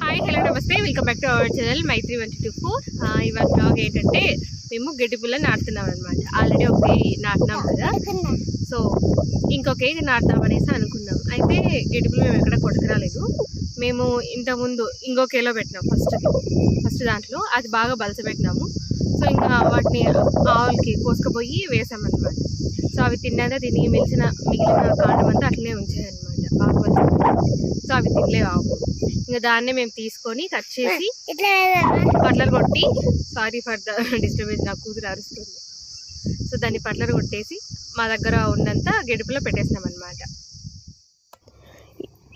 Hi hello నమస్తే. Welcome back to our channel Maitri one two four ఇవాళ blog ఏంటంటే మేము గడ్డి పుల్ల నాటుతున్నాం అనమాట ఆల్రెడీ ఒక నాటినాం కదా. సో ఇంకొక ఏది నాటుదాం అనేసి అనుకున్నాం. అయితే గడ్డి పుల్ల మేము ఎక్కడ కొట్టుకురాలేదు. మేము ఇంతకుముందు ఇంకొక ఏలో పెట్టినాం ఫస్ట్ ఫస్ట్ దాంట్లో అది బాగా బలసపెట్టినాము సో ఇంకా వాటిని ఆవులకి కోసుకుపోయి వేసామన్నమాట. సో అవి తిన్నాక తిని మిగిలిన మిగిలిన కాండం అంతా అట్లనే ఉంచాయన్నమాట బాగా బలసపెట్టి సో అవి తినలేవు ఇంకా దాన్నే మేము తీసుకొని కట్ చేసి పట్లర్ కొట్టి సారీ ఫర్ ద డిస్టర్బెన్స్ నా కూతురు అరుస్తుంది. సో దాన్ని పట్లర్ కొట్టేసి మా దగ్గర ఉన్నంత గెడుపులో పెట్టేసినాం అనమాట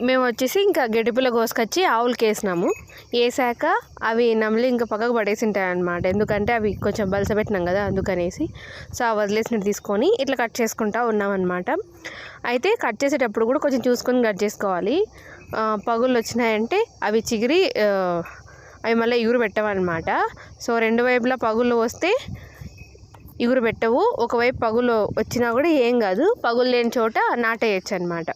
మేము వచ్చేసి ఇంకా గెడుపులో కోసుకొచ్చి ఆవులకి వేసినాము వేసాక అవి నమిలి ఇంకా పక్కకు పడేసి ఉంటాయి అనమాట ఎందుకంటే అవి కొంచెం బలసపెట్టినాం కదా అందుకనేసి. సో ఆ వదిలేసినట్టు తీసుకొని ఇట్లా కట్ చేసుకుంటా ఉన్నామన్నమాట. అయితే కట్ చేసేటప్పుడు కూడా కొంచెం చూసుకొని కట్ చేసుకోవాలి. పగుళ్ళు వచ్చినాయంటే అవి చిగిరి అవి మళ్ళీ ఇగురు పెట్టవన్నమాట. సో రెండు వైపులా పగుళ్ళు వస్తే ఇగురు పెట్టవు. ఒకవైపు పగులు వచ్చినా కూడా ఏం కాదు. పగులు లేని చోట నాటేయచ్చు అనమాట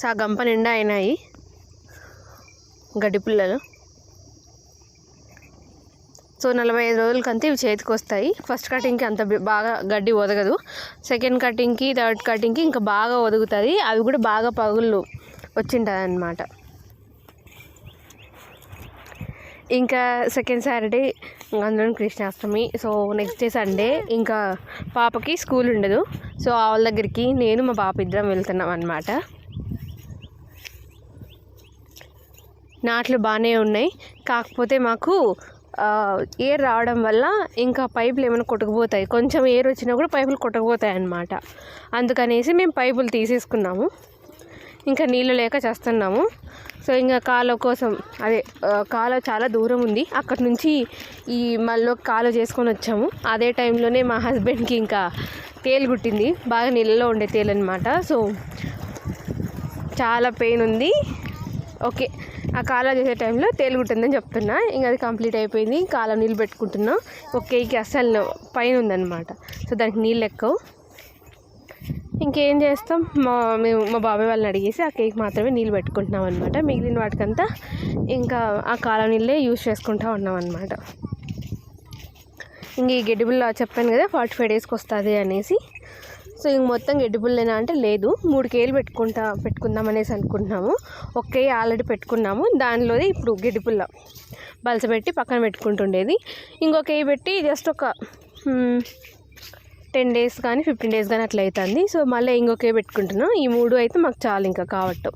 సో గంప నిండా అయినాయి. గడ్డి పుల్లలు. సో నలభై ఐదు రోజులకంతా ఇవి చేతికి వస్తాయి. ఫస్ట్ కటింగ్కి అంత బాగా గడ్డి ఒదగదు. సెకండ్ కటింగ్కి థర్డ్ కటింగ్కి ఇంకా బాగా ఒదుగుతుంది. అవి కూడా బాగా పగుళ్ళు వచ్చింటుంది అనమాట ఇంకా సెకండ్ సాటర్డే అందులో Krishnashtami. So next day Sunday ఇంకా పాపకి స్కూల్ ఉండదు. సో వాళ్ళ దగ్గరికి నేను మా పాప ఇద్దరం వెళ్తున్నాం అనమాట నాట్లు బాగానే ఉన్నాయి. కాకపోతే మాకు ఎయిర్ రావడం వల్ల ఇంకా పైపులు ఏమైనా కొట్టుకుపోతాయి. కొంచెం ఎయిర్ వచ్చినా కూడా పైపులు కొట్టుకుపోతాయి అన్నమాట అందుకనేసి మేము పైపులు తీసేసుకున్నాము. ఇంకా నీళ్ళు లేక చేస్తున్నాము. సో ఇంకా కాలువ కోసం అదే ఆ, కాలువ చాలా దూరం ఉంది. అక్కడి నుంచి ఈ మళ్ళీ కాలువ చేసుకొని వచ్చాము. అదే టైంలోనే మా హస్బెండ్కి ఇంకా తేలు గుట్టింది. బాగా నీళ్ళలో ఉండే తేలు అనమాట సో చాలా పెయిన్ ఉంది. ఓకే. ఆ కాలం చేసే టైంలో తేలుగుంటుందని చెప్తున్నా. ఇంకా అది కంప్లీట్ అయిపోయింది. కాలం నీళ్ళు పెట్టుకుంటున్నా. ఒక కేకి అస్సలు పైన ఉందన్నమాట. సో దానికి నీళ్ళు ఎక్కవు ఇంకేం చేస్తాం? మా మేము మా బాబాయ్ వాళ్ళని అడిగేసి ఆ కేక్ మాత్రమే నీళ్ళు పెట్టుకుంటున్నాం అనమాట మిగిలిన వాటికంతా ఇంకా ఆ కాలం నీళ్ళే యూజ్ చేసుకుంటా ఉన్నాం అనమాట ఇంక ఈ గడ్డిబుల్ల చెప్పాను కదా ఫార్టీ ఫైవ్ డేస్కి వస్తుంది అనేసి. సో ఇంక మొత్తం గడ్డిపుల్లేనా అంటే లేదు. మూడు కేలు పెట్టుకుంటా పెట్టుకుందాం అనేసి అనుకుంటున్నాము. ఒకే ఆల్రెడీ పెట్టుకున్నాము. దానిలోనే ఇప్పుడు గడ్డిపుల్ల బలసపెట్టి పక్కన పెట్టుకుంటుండేది. ఇంకొక పెట్టి జస్ట్ ఒక టెన్ డేస్ కానీ ఫిఫ్టీన్ డేస్ కానీ అట్లా అవుతుంది సో మళ్ళీ ఇంకొక పెట్టుకుంటున్నాం. ఈ మూడు అయితే మాకు చాలు ఇంకా కావట్టు.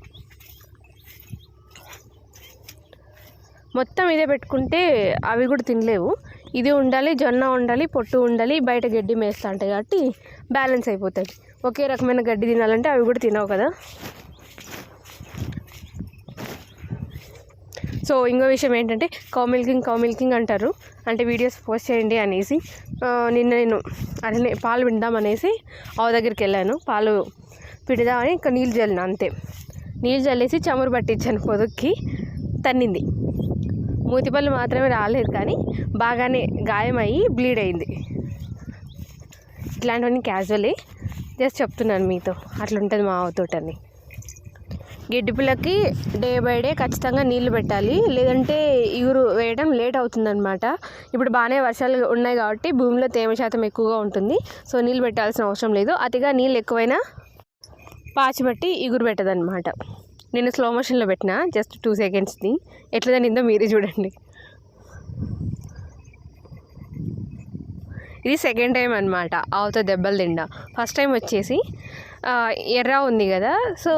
మొత్తం ఇదే పెట్టుకుంటే అవి కూడా తినలేవు. ఇది ఉండాలి జొన్న ఉండాలి పొట్టు ఉండాలి బయట గడ్డి మేస్తూ ఉంటాయి కాబట్టి బ్యాలెన్స్ అయిపోతుంది ఒకే రకమైన గడ్డి తినాలంటే అవి కూడా తినవు కదా. సో ఇంకో విషయం ఏంటంటే కౌ మిల్కింగ్ కౌ మిల్కింగ్ అంటారు. అంటే వీడియోస్ పోస్ట్ చేయండి అనేసి. నిన్న నేను అట్లనే పాలు పిండాం అనేసి ఆవు దగ్గరికి వెళ్ళాను. పాలు పిండుదామని ఇంకా నీళ్ళు చల్లిన అంతే. నీళ్ళు చల్లేసి చమురు పట్టించాను పొదుక్కి. తన్నింది. మూతిపళ్ళు మాత్రమే రాలేదు కానీ బాగానే గాయమయ్యి బ్లీడ్ అయింది. ఇట్లాంటివన్నీ క్యాజువలే జస్ట్ చెప్తున్నాను మీతో. అట్లా ఉంటుంది మా ఆవుతోటని గిడ్డి పిల్లకి డే బై డే ఖచ్చితంగా నీళ్ళు పెట్టాలి. లేదంటే ఇగురు వేయడం లేట్ అవుతుందన్నమాట. ఇప్పుడు బాగానే వర్షాలు ఉన్నాయి కాబట్టి భూమిలో తేమ శాతం ఎక్కువగా ఉంటుంది. సో నీళ్ళు పెట్టాల్సిన అవసరం లేదు. అతిగా నీళ్ళు ఎక్కువైనా పాచిబట్టి ఇగురు పెట్టదన్నమాట. నేను స్లో మోషన్లో పెట్టిన జస్ట్ టూ సెకండ్స్ని ఎట్లా తిందో మీరే చూడండి. ఇది సెకండ్ టైం అనమాట ఆవుతో దెబ్బలు తిండా. ఫస్ట్ టైం వచ్చేసి ఎర్ర ఉంది కదా సో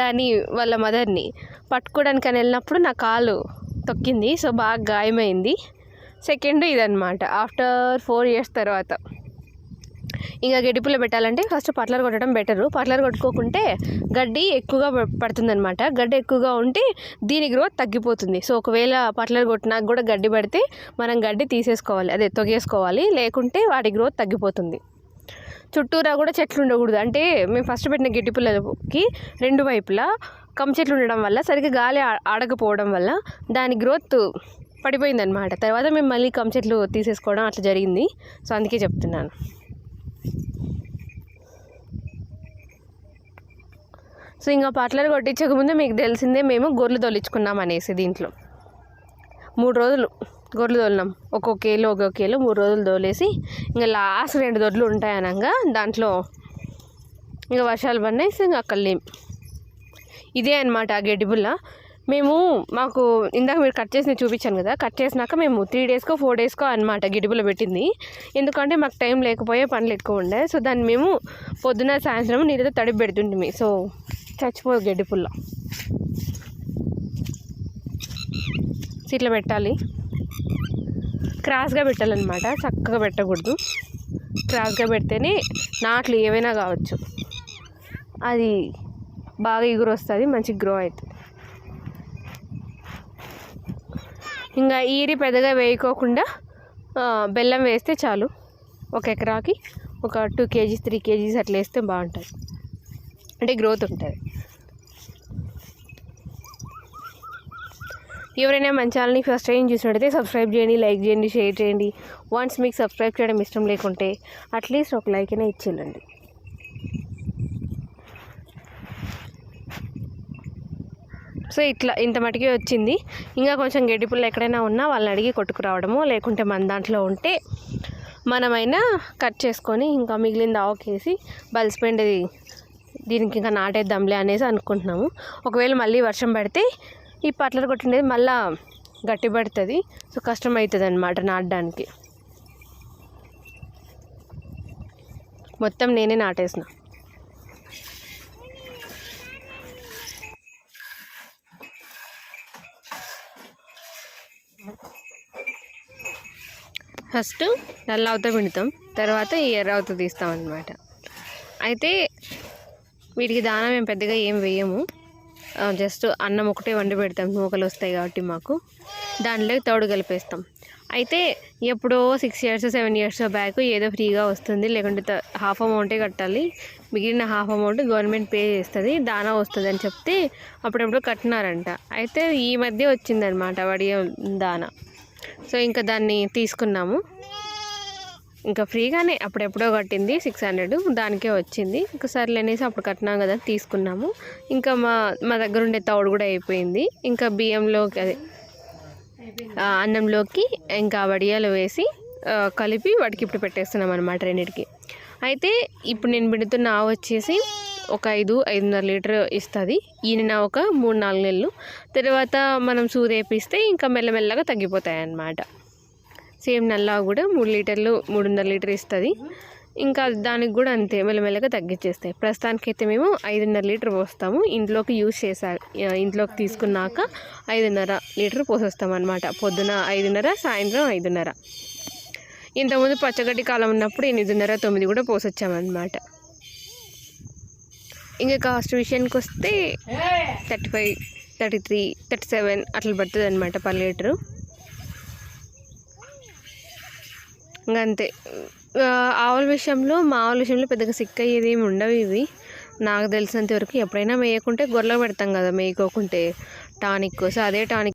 దాని వాళ్ళ మదర్ని పట్టుకోవడానికి అని వెళ్ళినప్పుడు నా కాలు తొక్కింది సో బాగా గాయమైంది. సెకండ్ ఇదనమాట ఆఫ్టర్ ఫోర్ ఇయర్స్ తర్వాత. ఇంకా గడ్డిపుల్ల పెట్టాలంటే ఫస్ట్ పట్లర్ కొట్టడం బెటరు పట్లర్ కొట్టుకోకుంటే గడ్డి ఎక్కువగా పడుతుందనమాట గడ్డి ఎక్కువగా ఉంటే దీని గ్రోత్ తగ్గిపోతుంది. సో ఒకవేళ పట్లర్ కొట్టినాక కూడా గడ్డి పడితే మనం గడ్డి తీసేసుకోవాలి. అదే తొగేసుకోవాలి. లేకుంటే వాటి గ్రోత్ తగ్గిపోతుంది. చుట్టూరా కూడా చెట్లు ఉండకూడదు. అంటే మేము ఫస్ట్ పెట్టిన గడ్డి పుల్లకి రెండు వైపులా కమ్ చెట్లు ఉండడం వల్ల సరిగ్గా గాలి ఆ- ఆడకపోవడం వల్ల దాని గ్రోత్ పడిపోయిందనమాట తర్వాత మేము మళ్ళీ కమ్ చెట్లు తీసేసుకోవడం అట్లా జరిగింది. సో అందుకే చెప్తున్నాను. సో ఇంకా పట్లలు కొట్టించకముందే మీకు తెలిసిందే మేము గొర్రెలు తొలిచుకున్నాం అనేసి దీంట్లో. మూడు రోజులు గొర్రెలు తోలినాం. ఒక్కొక్క కేలో ఒక్కొక్క కేలో మూడు రోజులు తోలేసి ఇంకా లాస్ట్ రెండు దొడ్లు ఉంటాయి అనగా దాంట్లో ఇంకా వర్షాలు పడినాయి సో ఇంకా అక్కడ లేం. ఇదే అనమాట ఆ గడ్డిబుల్ల మేము మాకు ఇందాక మీరు కట్ చేసి చూపించాను కదా కట్ చేసినాక మేము త్రీ డేస్కో ఫోర్ డేస్కో అనమాట గిడిబుల పెట్టింది. ఎందుకంటే మాకు టైం లేకపోయే పనులు ఎక్కువ ఉండే. సో దాన్ని మేము పొద్దున సాయంత్రం నీళ్ళతో తడిపి పెడుతుంటిమి. సో చచ్చిపోదు గడ్డి పుల్ల. ఇట్లా పెట్టాలి. క్రాస్గా పెట్టాలన్నమాట. చక్కగా పెట్టకూడదు. క్రాస్గా పెడితేనే నాట్లు ఏవైనా కావచ్చు. అది బాగా ఎగురు వస్తుంది మంచి గ్రో అవుతుంది ఇంకా ఈరి పెద్దగా వేయకోకుండా బెల్లం వేస్తే చాలు. ఒక ఎకరాకి ఒక టూ కేజీస్ త్రీ కేజీస్ అట్లా వేస్తే బాగుంటుంది. అంటే గ్రోత్ ఉంటుంది. ఎవరైనా మన ఛానల్ని ఫస్ట్ టైం చూసినట్టయితే సబ్స్క్రైబ్ చేయండి లైక్ చేయండి షేర్ చేయండి. వన్స్ మీకు సబ్స్క్రైబ్ చేయడం ఇష్టం లేకుంటే అట్లీస్ట్ ఒక లైక్ అయినా ఇచ్చేయండి. సో ఇట్లా ఇంత మటుకే వచ్చింది. ఇంకా కొంచెం గడ్డి పుల్ల ఎక్కడైనా ఉన్నా వాళ్ళని అడిగి కొట్టుకురావడము లేకుంటే మన దాంట్లో ఉంటే మనమైనా కట్ చేసుకొని ఇంకా మిగిలిన ఆవుకేసి బలిసిపోయింది దీనికి ఇంకా నాటేద్దాంలే అనేసి అనుకుంటున్నాము. ఒకవేళ మళ్ళీ వర్షం పడితే ఈ పట్లలు కొట్టినది మళ్ళా గట్టి పడుతుంది. సో కష్టం అవుతుంది అనమాట నాటడానికి. మొత్తం నేనే నాటేసిన. ఫస్ట్ నల్ల అవుతా పిండుతాం. తర్వాత ఈ ఎర్ర అవుతా తీస్తాం అనమాట అయితే వీటికి దానా మేము పెద్దగా ఏం వేయము. జస్ట్ అన్నం ఒకటే వండి పెడతాం. నూకలు వస్తాయి కాబట్టి మాకు. దాంట్లో తౌడు కలిపేస్తాం. అయితే ఎప్పుడో six years seven years back ఏదో ఫ్రీగా వస్తుంది. లేకుంటే త- హాఫ్ అమౌంటే కట్టాలి. మిగిలిన హాఫ్ అమౌంట్ గవర్నమెంట్ పే చేస్తుంది. దానా వస్తుంది అని చెప్తే అప్పుడప్పుడు కట్టినారంట. అయితే ఈ మధ్య వచ్చిందనమాట వడియం దానా. సో ఇంకా దాన్ని తీసుకున్నాము. ఇంకా ఫ్రీగానే అప్పుడెప్పుడో కట్టింది సిక్స్ హండ్రెడ్. దానికే వచ్చింది. ఇంకా సర్లే అనేసి అప్పుడు కట్టినాం కదా తీసుకున్నాము. ఇంకా మా మా దగ్గర ఉండే తౌడు కూడా అయిపోయింది. ఇంకా బియ్యంలోకి అదే అన్నంలోకి ఇంకా వడియాలు వేసి కలిపి వాటికి ఇప్పుడు పెట్టేస్తున్నాం అనమాట రెండింటికి. అయితే ఇప్పుడు నేను పెడుతున్న ఆవు వచ్చేసి ఒక ఐదు ఐదున్నర లీటర్ ఇస్తుంది. ఈయన ఒక మూడు నాలుగు నెలలు. తర్వాత మనం సూదేపిస్తే ఇంకా మెల్లమెల్లగా తగ్గిపోతాయి అన్నమాట సేమ్ నల్లా కూడా మూడు లీటర్లు మూడున్నర లీటర్ ఇస్తుంది. ఇంకా దానికి కూడా అంతే మెల్లమెల్లగా తగ్గించేస్తాయి. ప్రస్తుతానికైతే మేము ఐదున్నర లీటర్ పోస్తాము. ఇంట్లోకి యూజ్ చేసా ఇంట్లోకి తీసుకున్నాక ఐదున్నర లీటర్ పోసేస్తాం అనమాట పొద్దున ఐదున్నర సాయంత్రం ఐదున్నర. ఇంతకుముందు పచ్చగడ్డి కాలం ఉన్నప్పుడు ఎనిమిదిన్నర తొమ్మిది కూడా పోసొచ్చామన్నమాట. ఇంకా కాస్ట్ విషయానికి వస్తే thirty five thirty three thirty seven అట్లా పడుతుంది అనమాట పర్ లీటరు ఇంకా అంతే ఆవుల విషయంలో మా ఆవుల విషయంలో పెద్దగా సిక్ అయ్యేది ఏమి ఉండవు ఇవి. నాకు తెలిసినంత వరకు ఎప్పుడైనా మేయకుంటే గొర్రెలు పెడతాం కదా మేయకోకుంటే. టానిక్ సో అదే టానిక్